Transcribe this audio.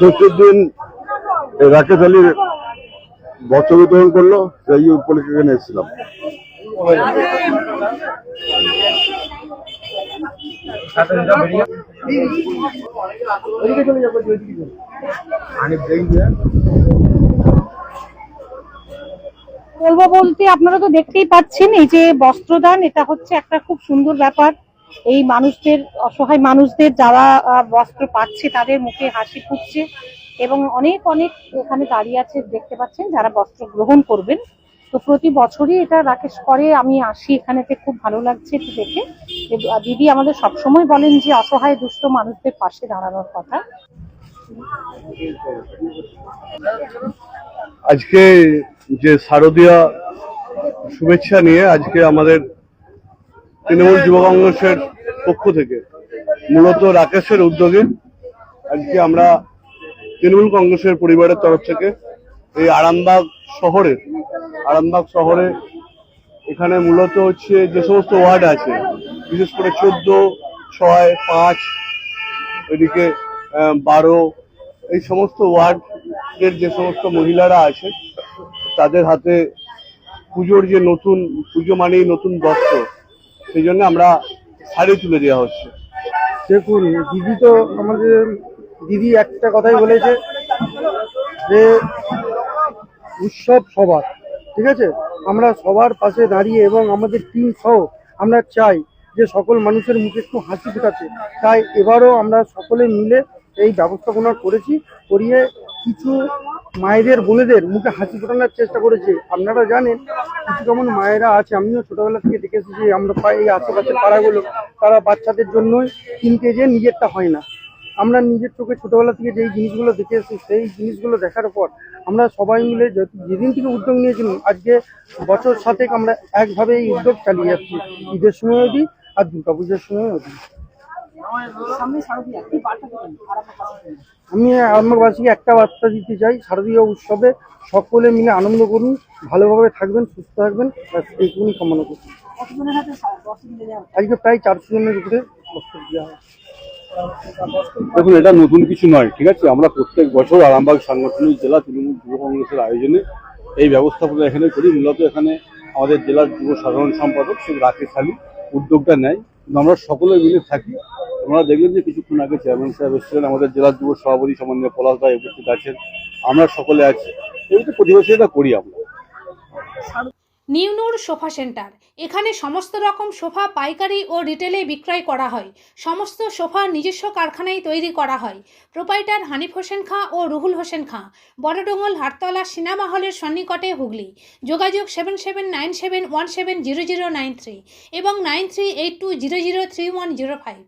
ষষ্ঠীর দিন রাকেশ আলীর বছর বিতরণ করল, সেই উপলক্ষে এখানে এসেছিলাম। বলব বলতে আপনারা তো দেখতেই পাচ্ছেন এই যে বস্ত্রদান, এটা হচ্ছে একটা খুব সুন্দর ব্যাপার। এই মানুষদের, অসহায় মানুষদের যারা বস্ত্র পাচ্ছে, তাদের মুখে হাসি ফুটছে এবং অনেক অনেক এখানে দাঁড়িয়ে আছে, দেখতে পাচ্ছেন, যারা বস্ত্র গ্রহণ করবেন। তো প্রতি বছরই এটা রাকেশ করে, আমি আসি এখানেতে, খুব ভালো লাগছে একটু দেখে। দিদি আমাদের সবসময় বলেন যে অসহায় দুস্থ মানুষদের পাশে দাঁড়ানোর কথা। আজকে যে শারদীয়া শুভেচ্ছা নিয়ে আজকে আমাদের তৃণমূল যুব কংগ্রেসের পক্ষ থেকে, মূলত রাকেশের উদ্যোগে আজকে আমরা তৃণমূল কংগ্রেসের পরিবারের তরফ থেকে এই আরামবাগ শহরে আরামবাগ শহরে এখানে মূলত হচ্ছে যে সমস্ত ওয়ার্ড আছে, বিশেষ করে চোদ্দ, ছয়, পাঁচ, এদিকে বারো, এই সমস্ত ওয়ার্ডের যে সমস্ত মহিলারা আছে, তাদের হাতে পুজোর যে নতুন, পুজো মানেই নতুন বস্ত্র সেই জন্য আমরা শাড়ি তুলে দেওয়া হচ্ছে। দেখুন, দিদি তো আমাদের, দিদি একটা কথাই বলেছে যে উৎসব সবার, ঠিক আছে? আমরা সবার পাশে দাঁড়িয়ে এবং আমাদের টিম সহ আমরা চাই যে সকল মানুষের মুখে একটু হাসি ফোটাতে। তাই এবারও আমরা সকলে মিলে এই ব্যবস্থাপনা করেছি, করিয়ে কিছু মায়েদের বোনেদের মুখে হাসি ফোটানোর চেষ্টা করেছে। আপনারা জানেন, কিছু কেমন মায়েরা আছে, আমিও ছোটবেলা থেকে দেখে এসেছি, আমরা পাই এই আশেপাশের পাড়াগুলো, তারা বাচ্চাদের জন্যই কিনতে যে নিজেরটা হয় না। আমরা নিজের চোখে ছোটবেলা থেকে যেই জিনিসগুলো দেখে এসেছি, সেই জিনিসগুলো দেখার পর আমরা সবাই মিলে যেদিন থেকে উদ্যোগ নিয়েছিলাম, আজকে বছর সাথে আমরা একভাবে এই উদ্যোগ চালিয়ে যাচ্ছি। ঈদের সময়ও দিই আর দুর্গাপুজোর সময়ও দিই। আমি আমারবাসীকে একটা বার্তা দিতে চাই শারদীয় উৎসবে সকলে মিলে আনন্দ করুন ভালোভাবে থাকবেন সুস্থ থাকবেন এইটুকুনি কামনা করছি। আজকে প্রায় চারশো জনের উপরে বস্ত্র দেওয়া হয়। দেখুন এটা নতুন কিছু নয় ঠিক আছে? আমরা প্রত্যেক বছর আরামবাগ সাংগঠনিক জেলা তৃণমূল যুব কংগ্রেসের আয়োজনে এই ব্যবস্থাপনা এখানে করি। মূলত এখানে আমাদের জেলার যুব সাধারণ সম্পাদক শ্রী রাকেশ আলী উদ্যোগটা নেয়। কিন্তু আমরা সকলে মিলে থাকি। আমরা দেখলেন যে কিছুক্ষণ আগে চেয়ারম্যান সাহেব এসেছিলেন, আমাদের জেলার যুব সভাপতি সম্মানীয় পলাশ ভাই উপস্থিত আছেন। আমরা সকলে আছি। এই যে প্রতিবছর এটা করি আমরা। New Noor sofa centre. এখানে সমস্ত রকম সোফা পাইকারি ও রিটেলে বিক্রয় করা হয়। সমস্ত সোফা নিজস্ব কারখানায় তৈরি করা হয়। প্রোপাইটার হানিফ হোসেন খাঁ ও রুহুল হোসেন খাঁ। বড়ডোঙ্গল হাটতলা সিনেমা হলের সন্নিকটে হুগলি। যোগাযোগ seven seven nine seven one seven zero zero nine three এবং nine three eight two zero zero three one zero five.